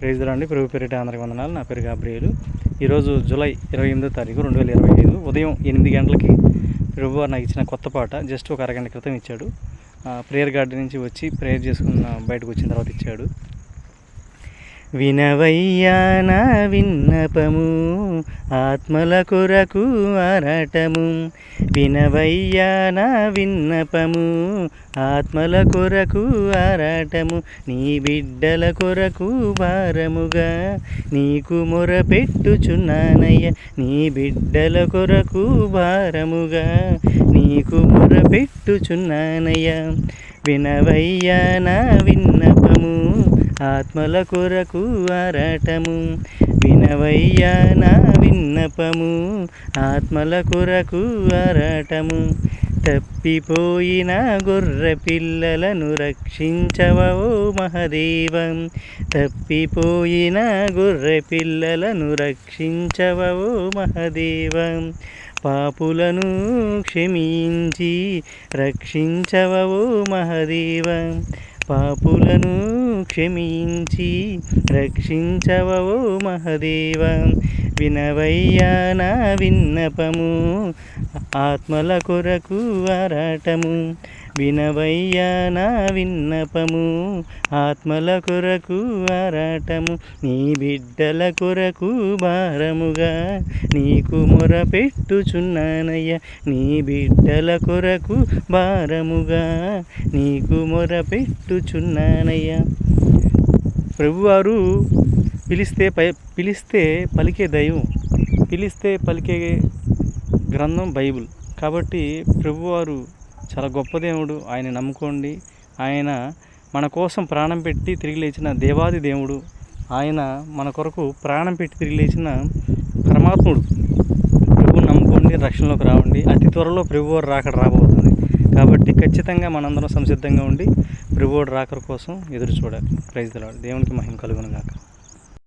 Praise అండి. ప్రభు పేరిట అందరికి వందనాలు. నా పేరు గాబ్రియలు. ఈరోజు జూలై ఇరవై ఎనిమిదో తారీఖు రెండు వేల ఇరవై ఐదు ఉదయం ఎనిమిది గంటలకి ప్రభు నాకు ఇచ్చిన కొత్త పాట జస్ట్ ఒక అరగంట క్రితం ఇచ్చాడు. ప్రేయర్ గార్డెన్ నుంచి వచ్చి ప్రేయర్ చేసుకున్న బయటకు వచ్చిన తర్వాత ఇచ్చాడు. వినవయ్యా నా విన్నపము ఆత్మల కొరకు ఆరాటము. వినవయ్యా నా విన్నపము ఆత్మల కొరకు ఆరాటము. నీ బిడ్డల కొరకు భారముగా నీకు మొరపెట్టుచున్నానయ్య. నీ బిడ్డల కొరకు భారముగా నీకు మొరపెట్టుచున్నానయ్య. వినవయ్యా నా విన్న ఆత్మల కొరకు అరటము వినవయ్యా నా విన్నపము. ఆత్మల కొరకు అరటము తప్పిపోయిన గొర్రె పిల్లలను రక్షించవో మహదేవం. తప్పిపోయిన గొర్రె పిల్లలను రక్షించవో మహదేవం. పాపులను క్షమించి రక్షించవో మహదేవం. పాపులను క్షమించి రక్షించవో మహదేవ. వినవయ్యా నా విన్నపము ఆత్మల కొరకు ఆరాటము. వినవయ్యా నా విన్నపము ఆత్మల కొరకు ఆరాటము. నీ బిడ్డల కొరకు భారముగా నీకు మొరపెట్టుచున్నానయ్య నీ బిడ్డల కొరకు భారముగా నీకు మొరపెట్టుచున్నానయ్య ప్రభువారు పిలిస్తే పై పిలిస్తే పలికే దైవం పిలిస్తే పలికే గ్రంథం బైబిల్. కాబట్టి ప్రభువారు చాలా గొప్ప దేవుడు ఆయన నమ్ముకోండి. ఆయన మన కోసం ప్రాణం పెట్టి తిరిగి లేచిన దేవాది దేవుడు ఆయన మన కొరకు ప్రాణం పెట్టి తిరిగి లేచిన పరమాత్ముడు. ప్రభువు నమ్ముకోండి రక్షణలోకి రావండి. అతి త్వరలో ప్రభువారు రాకడ రాబోతుంది. కాబట్టి ఖచ్చితంగా మనందరం సంసిద్ధంగా ఉండి ప్రభువాడు రాకర కోసం ఎదురు చూడాలి. ప్రైజ్ దేవునికి మహిమ కలుగును గాక